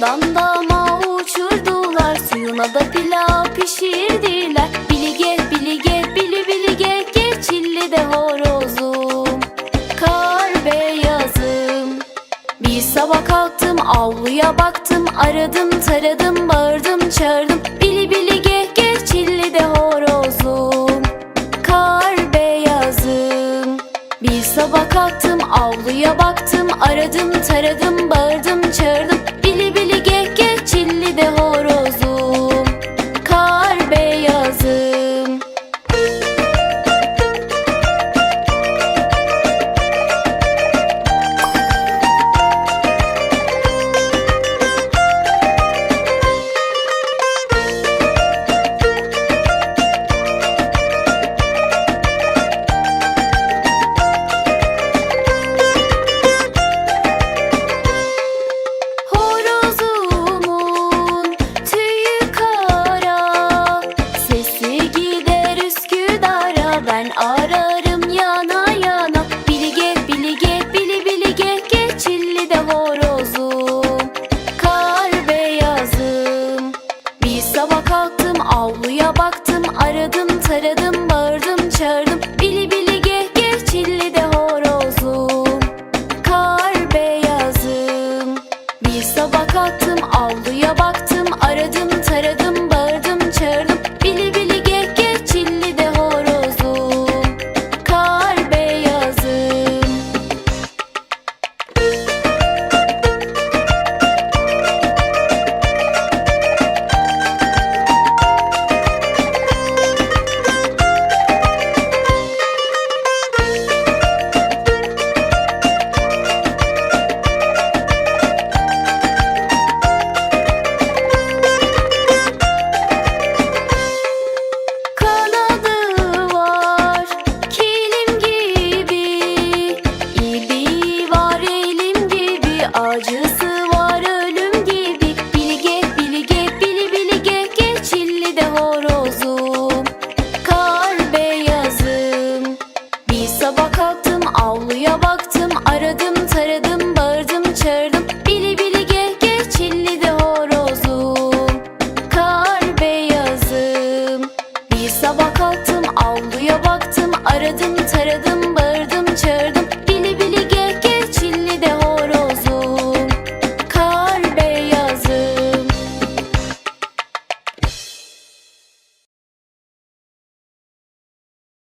Dalından dama uçurdular Suyuna da pilav pişirdiler. Bilige bilige bili bilige Geçilli de horozum. Kar beyazım. Bir sabah kalktım avluya baktım Aradım taradım bağırdım çağırdım. Bili bilige geçilli de horozum. Kar beyazım. Bir sabah kalktım avluya baktım Aradım taradım bağırdım. Baktım Aradım taradım bağırdım çağırdım acısı var ölüm gibi. Bilge bilge bili bilge geçilli de horozum. Kar beyazım. Bir sabah kalktım avluya baktım aradım taradım.